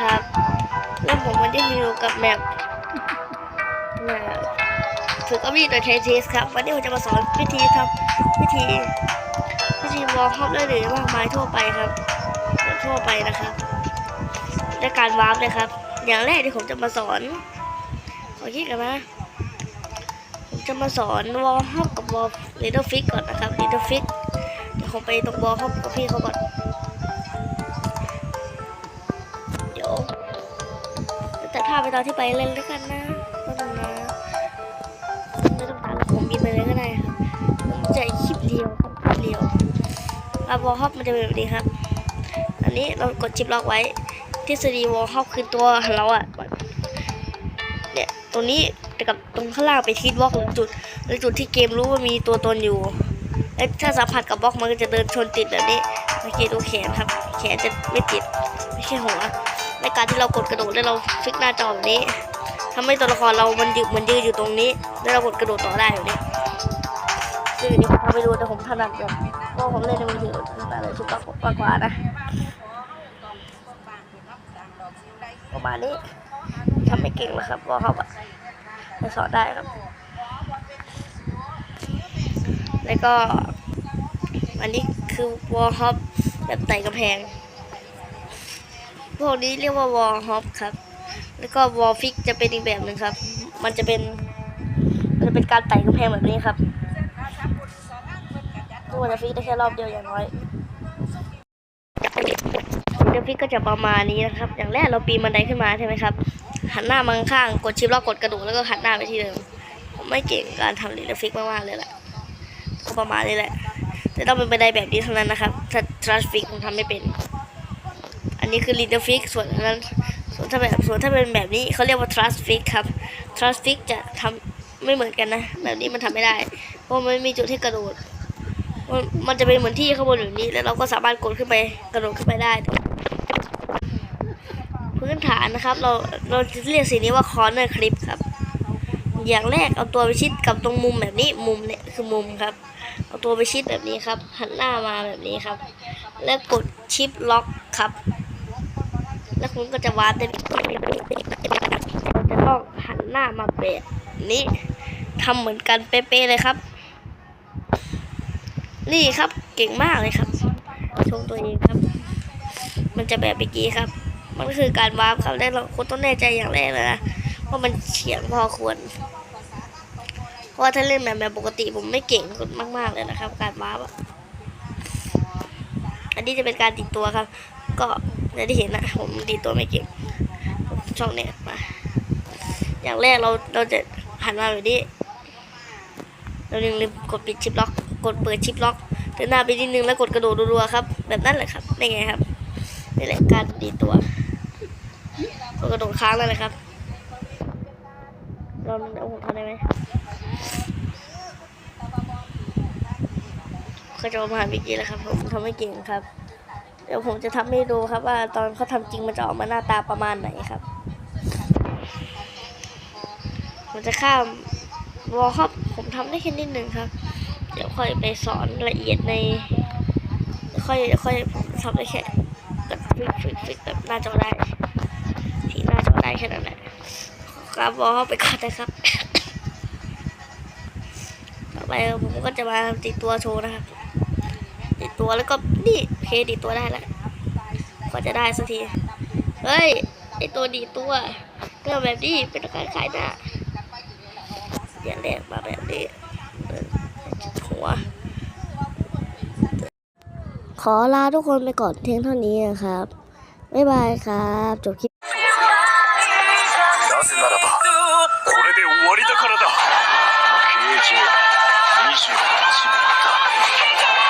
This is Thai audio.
ครับ แล้วผมวันนี้อยู่กับแมปแมปฝึกเอาวีดโดยใช้เทสครับ วันนี้ผมจะมาสอนวิธีทำวิธี วิธีวอลคอปได้หรือมากมายทั่วไปครับ ทั่วไปนะครับ และการวาร์ปเลยครับ อย่างแรกที่ผมจะมาสอน ขอคิดกันนะผมจะมาสอนวอลฮอปกับวอลเลเดอร์ฟิกก่อนนะครับเลเดอร์ฟิกเดี๋ยวผมไปตรงวอลฮอปกับพี่เขาก่อน ไปตอนที่ไปเล่นแล้วยกันนะก็ต้องนะไม่ต้องตามผมบินไปเลยก็ได้ครับผมจะคลิปเดียวครับคลิปเดียวอะวอลฮอปมันจะเป็นแบบนี้ครับ อันนี้เรากดชิปล็อกไว้ทฤษฎีวอลฮอปคือตัวเราอะเนี่ยตรงนี้แต่กับตรงข้างล่างไปทิศบล็อกหรือจุดหรือจุดที่เกมรู้ว่ามีตัวตนอยู่และถ้าสัมผัสกับบล็อกมันก็จะเดินชนติดแบบนี้โอเคดูแขนครับ แขนจะไม่ติดไม่ใช่หัว ในการที่เรากดกระโดดแล้วเราฟิกหน้าจอแบบนี้ทำให้ตัวละครเรามันยืนมันยืนอยู่ตรงนี้ แล้วเรากดกระโดดต่อได้แบบนี้ซึ่งอันนี้ผมพาไปดูแต่ผมถนัดแบบเพราะผมเล่นในมือถือถนัดเลยชุดบล็อกมากว่านะประมาณนี้ทำไม่เก่งหรอกครับว่าเขาแบจะสอนได้ครับ แล้วก็อันนี้คือวอลฮอปแบบไต่กำแพง พวกนี้เรียกว่าวอลฮอปครับ แล้วก็วอลฟิกจะเป็นอีกแบบหนึ่งครับ มันจะเป็น มันจะเป็นการไต่กำแพงแบบนี้ครับตัวจะฟิกได้แค่รอบเดียวอย่างน้อยเดฟิกก็จะประมาณนี้นะครับ อย่างแรกเราปีนบันไดขึ้นมาใช่ไหมครับ หันหน้ามาข้าง กดชิปล้วกดกระดูกแล้วก็หันหน้าไปที่เดิมผมไม่เก่งการทำเดฟิกมากๆเลยแหละก็ประมาณนี้แหละแต่ต้องเป็นบันไดแบบนี้เท่านั้นนะครับ ถ้าทรัสฟิกผมทำไม่เป็น อันนี้คือลีดฟิกส่วนนั้นส่วนถ้าแบบส่วนถ้าเป็นแบบนี้เขาเรียกว่าทรัสฟิกครับทรัสฟิกจะทำไม่เหมือนกันนะ แบบนี้มันทำไม่ได้ เพราะมันไม่มีจุดให้กระโดดมันมันจะเป็นเหมือนที่ข้างบนแบบนี้ แล้วเราก็สามารถกดขึ้นไปกระโดดขึ้นไปได้ พื้นฐานนะครับ เราเราจะเรียกสิ่งนี้ว่า corner clip ครับ อย่างแรกเอาตัวไปชิดกับตรงมุมแบบนี้มุมเนี่ยคือมุมครับเอาตัวไปชิดแบบนี้ครับ หันหน้ามาแบบนี้ครับ แล้วกดชิปล็อกครับ แล้วคุณก็จะวาร์ปได้เราจะต้องหันหน้ามาแบบนี้ทำเหมือนกันเป๊ะๆเลยครับ นี่ครับเก่งมากเลยครับ ชมตัวเองครับ มันจะแบบเมื่อกี้ครับ มันคือการวาร์ปครับแล้วเราคุณต้องแน่ใจอย่างแรกเลยนะว่ามันเฉียงพอควรเพราะว่าถ้าเล่นแบบแบบปกติผมไม่เก่งมาก ๆ เลยนะครับ การวาร์ปอันนี้จะเป็นการติดตัวครับ ก็ อย่างที่เห็นนะผมติดตัวไม่เก่งช่องเนี้ยมาอย่างแรกเราเราจะหันมาแบบนี้เราลืมลืมกดปิดชิปล็อก กดเปิดชิปล็อกเดินหน้าไปนิดนึงแล้วกดกระโดดรัวๆครับ แบบนั้นแหละครับนี่ไงครับนี่แหละการดีตัวกดกระโดดค้างเลยนะครับลองเอาผมทำได้ไหมเขาจะมาหาวิกกี้แล้วครับผมทำไม่เก่งครับ เดี๋ยวผมจะทำให้ดูครับว่าตอนเขาทำจริงมันจะออกมาหน้าตาประมาณไหนครับ ผมจะข้ามวอลครับผมทำได้แค่นิดนึงครับ เดี๋ยวค่อยไปสอนละเอียดใน ค่อยค่อยผมทำได้แค่ฟิกฟิกฟิกแบบหน้าจอได้ ที่หน้าจอได้แค่นั้นแหละครับวอลเข้าไปก่อนนะครับ ต่อไปผมก็จะมาติดตัวโชว์นะครับ ติดตัวแล้วก็นี่โอเคติดตัวได้แล้วก็จะได้สักที เฮ้ยไอตัวดีดตัวก็แบบนี้เป็นการขายหน้าอย่าแรกมาแบบนี้เออหัว ขอลาทุกคนไปก่อนเพียงเท่านี้นะครับ บ๊ายบายครับ จบคลิป なぜならばこれで終わりだからだ刑事28番だ